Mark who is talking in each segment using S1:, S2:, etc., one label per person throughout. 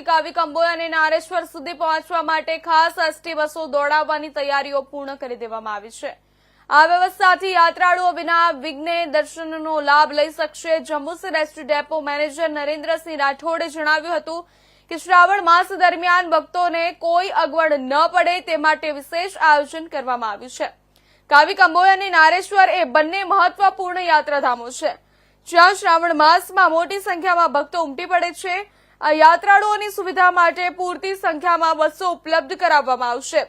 S1: કાવી કંબોય અને નારેશ્વર સુધી પહોંચવા માટે ખાસ એસટી બસો દોડાવવાની તૈયારીઓ પૂર્ણ કરી દેવામાં આવી છે. આ વ્યવસ્થાથી યાત્રાળુઓ વિના વિઘ્ને દર્શનનો લાભ લઈ શકશે. Jambusar ST depot manager Narendrasinh રાઠોડે જણાવ્યું હતું કે શ્રાવણ માસ દરમિયાન ભક્તોને કોઈ અગવડ ન પડે તે માટે વિશેષ આયોજન કરવામાં આવ્યું છે. કાવી કંબોય અને નારેશ્વર એ બંને મહત્વપૂર્ણ યાત્રાધામો છે. જ્યાં શ્રાવણ માસમાં મોટી સંખ્યામાં ભક્તો ઉમટી પડે છે આ યાત્રાળુઓની સુવિધા માટે પૂરતી સંખ્યામાં બસો ઉપલબ્ધ કરાવવામાં આવશે.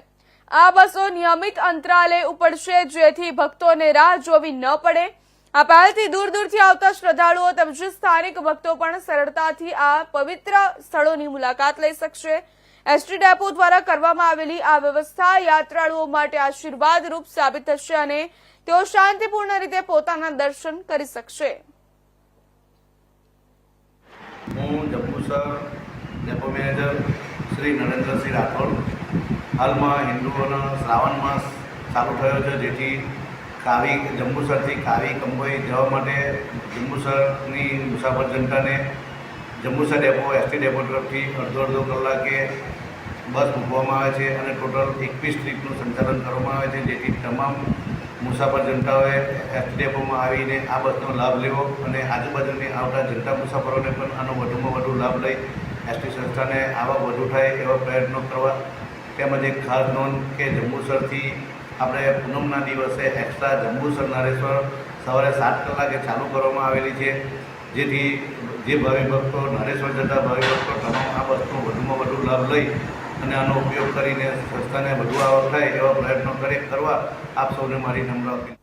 S1: આ બસો નિયમિત અંતરાલે ઉપડશે, જેથી ભક્તોને રાહ જોવી ન પડે. આ પહેલથી દૂર દૂરથી આવતા શ્રદ્ધાળુઓ તેમજ સ્થાનિક ભક્તો પણ સરળતાથી આ પવિત્ર સ્થળોની મુલાકાત લઈ શકશે. એસટી ડેપો દ્વારા કરવામાં આવેલી આ વ્યવસ્થા યાત્રાળુઓ માટે આશીર્વાદરૂપ સાબિત થશે અને તેઓ શાંતિપૂર્ણ રીતે પોતાના દર્શન કરી શકશે.
S2: હું જંબુસર ડેપો મેનેજર શ્રી નરેન્દ્રસિંહ રાઠોડ. હાલમાં હિન્દુઓનો શ્રાવણ માસ ચાલુ થયો છે, જેથી કાવી, જંબુસરથી કાવી કંબોઈ જવા માટે જંબુસરની મુસાફર જનતાને જંબુસર ડેપો, એસટી ડેપો તરફથી અડધો અડધો કલાકે બસ મૂકવામાં આવે છે અને ટોટલ એકવીસ ટ્રીપનું સંચાલન કરવામાં આવે છે, જેથી તમામ મુસાફર જનતાઓએ એસટી ડેપોમાં આવીને આ બસનો લાભ લેવો અને આજુબાજુની આવતા જનતા મુસાફરોને પણ આનો વધુમાં વધુ લાભ લઈ એસટી સંસ્થાને આવા વધુ થાય એવા પ્રયત્નો કરવા તેમજ એક ખાસ નોંધ કે જંબુસરથી આપણે પૂનમના દિવસે એક્સ્ટ્રા જંબુસર નારેશ્વર સવારે સાત કલાકે ચાલુ કરવામાં આવેલી છે. જેથી જે ભાવિ ભક્તો નારેશ્વર જતા ભાવિ ભક્તો તમામ આ બસનો વધુમાં વધુ લાભ લઈ અને આનો ઉપયોગ કરીને સંસ્થાને વધુ આવક થાય એવા પ્રયત્નો કરે, કરવા આપ સૌને મારી નમ્ર અપીલ